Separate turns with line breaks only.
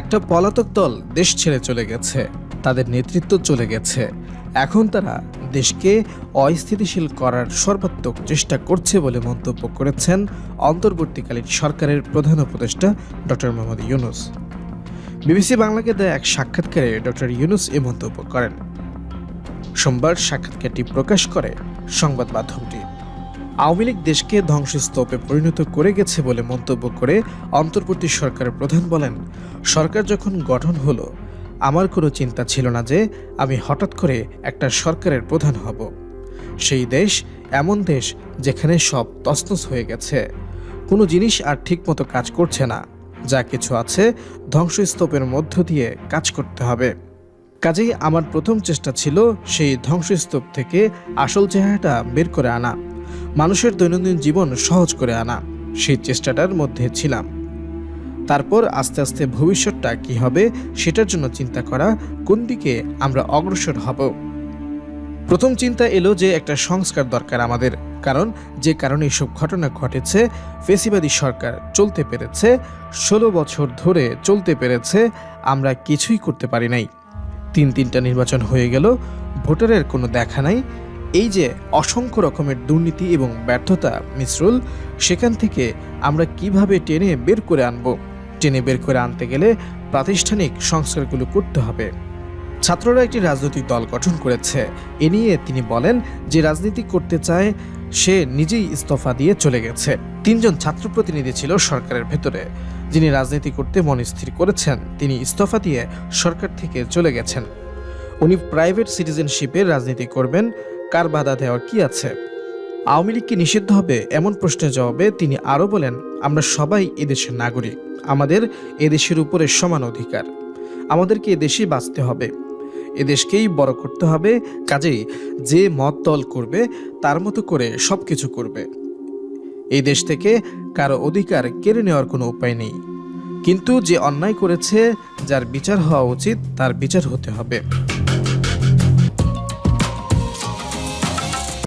একটা পলাতক দল দেশ ছেড়ে চলে গেছে। তাদের নেতৃত্ব চলে গেছে। এখন তারা দেশকে অস্থিতিশীল করার সর্বাত্মক চেষ্টা করছে বলে মন্তব্য করেছেন অন্তর্বর্তীকালীন সরকারের প্রধান উপদেষ্টা ডক্টর মোহাম্মদ ইউনুস। বিবিসি বাংলাকে দেয়া এক সাক্ষাৎকারে ডক্টর ইউনুস এ মন্তব্য করেন। সোমবার সাক্ষাৎকারটি প্রকাশ করে সংবাদ মাধ্যমটি। আওয়ামী লীগ দেশকে ধ্বংসস্তূপে পরিণত করে গেছে বলে মন্তব্য করে অন্তর্বর্তী সরকারের প্রধান বলেন, সরকার যখন গঠন হলো, আমার কোনো চিন্তা ছিল না যে আমি হঠাৎ করে একটা সরকারের প্রধান হব। সেই দেশ এমন দেশ যেখানে সব তছনছ হয়ে গেছে। কোনো জিনিস আর ঠিকমতো কাজ করছে না। যা কিছু আছে ধ্বংসস্তূপের মধ্য দিয়ে কাজ করতে হবে। কাজেই আমার প্রথম চেষ্টা ছিল সেই ধ্বংসস্তূপ থেকে আসল চেহারাটা বের করে আনা। মানুষের দৈনন্দিন জীবন সহজ করে আনা। সেই চেষ্টাটার মধ্যে ছিলাম। তারপর আস্তে আস্তে ভবিষ্যৎটা কি হবে সেটার জন্য চিন্তা করা কোন দিকে আমরা অগ্রসর হব। প্রথম চিন্তা এলো যে একটা সংস্কার দরকার আমাদের, কারণ যে কারণে এসব ঘটনা ঘটেছে, ফেসিবাদী সরকার চলতে পেরেছে, ষোলো বছর ধরে চলতে পেরেছে, আমরা কিছুই করতে পারি নাই। তিন তিনটা নির্বাচন হয়ে গেল, ভোটারের কোনো দেখা নাই এই যে অসংখ্য রকমের দুর্নীতি এবং ব্যর্থতা মিশ্রুল সেখান থেকে আমরা কীভাবে টেনে বের করে আনব? টেনে বের করে আনতে গেলে প্রাতিষ্ঠানিক সংস্কারগুলো করতে হবে। ছাত্ররা একটি রাজনৈতিক দল গঠন করেছে। এ নিয়ে তিনি বলেন যে রাজনীতি করতে চায়, সে নিজেই ইস্তফা দিয়ে চলে গেছে। তিনজন ছাত্র প্রতিনিধি ছিল সরকারের ভেতরে। যিনি রাজনীতি করতে মন স্থির করেছেন, তিনি ইস্তফা দিয়ে সরকার থেকে চলে গেছেন। উনি প্রাইভেট সিটিজেনশিপে রাজনীতি করবেন। কার বাধা দেওয়ার কি আছে? আওয়ামী লীগ কি নিষিদ্ধ হবে? এমন প্রশ্নের জবাবে তিনি আরও বলেন, আমরা সবাই এদেশের নাগরিক। আমাদের এদেশের উপরে সমান অধিকার। আমাদেরকে এদেশেই বাঁচতে হবে। এদেশকেই বড় করতে হবে। কাজেই যে মত দল করবে, তার মতো করে সব কিছু করবে। এই দেশ থেকে কারও অধিকার কেড়ে নেওয়ার কোনো উপায় নেই। কিন্তু যে অন্যায় করেছে, যার বিচার হওয়া উচিত, তার বিচার হতে হবে।